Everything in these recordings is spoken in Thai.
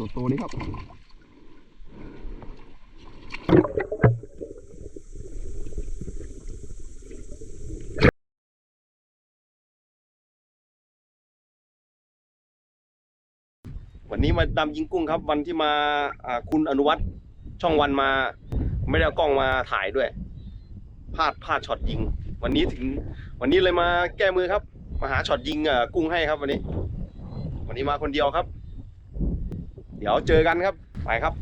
ตัวโตนี่ครับวันนี้มาดำยิงกุ้งครับ วันที่มาคุณอนุวัฒน์ช่องวันมา ไม่ได้เอากล้องมาถ่ายด้วยพลาดพลาดช็อตยิง วันนี้ถึง วันนี้เลยมาแก้มือครับ มาหาช็อตยิงกุ้งให้ครับวันนี้ วันนี้มาคนเดียวครับ เดี๋ยวเจอกันครับ ไปครับ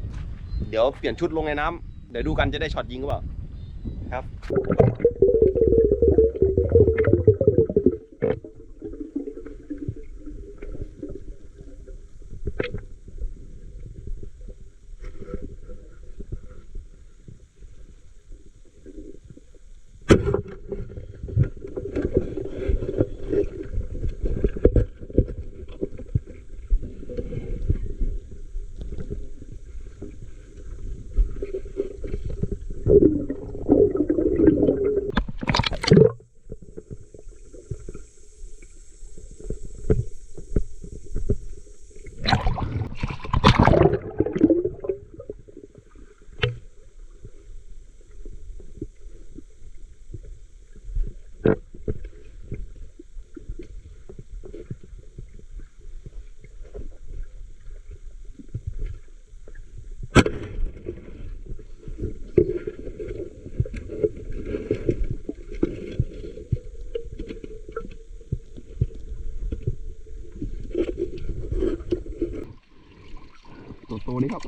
เดี๋ยวเปลี่ยนชุดลงในน้ำเดี๋ยวดูกันจะได้ช็อตยิงหรือเปล่าครับ ตัวนี้ครับ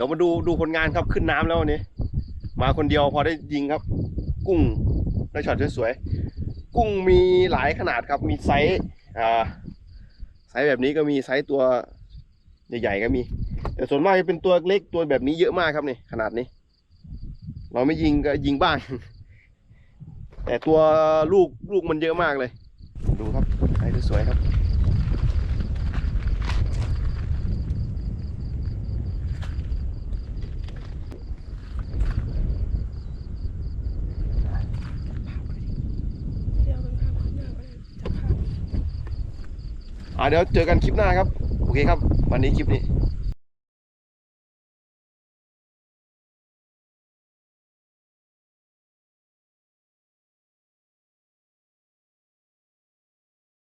ดี๋ยวมาดูดูผลงานครับขึ้นน้ำแล้ววันนี้ มาคนเดียวพอได้ยิงครับ กุ้งได้ช็อตสวยๆกุ้งมีหลายขนาดครับมีไซส์อ่าไซส์แบบนี้ก็มีไซส์ตัวใหญ่ๆก็มี แต่ส่วนมากจะเป็นตัวเล็กตัวแบบนี้เยอะมากครับนี่ขนาดนี้ เราไม่ยิงก็ยิงบ้าง แต่ตัวลูกลูกมันเยอะมากเลย ดูครับไซส์สวยๆครับ เดี๋ยวเป็นภาพขึ้นหน้าก็ได้จะภาพ อ่า เดี๋ยวเจอกันคลิปหน้าครับ โอเคครับ วันนี้คลิปนี้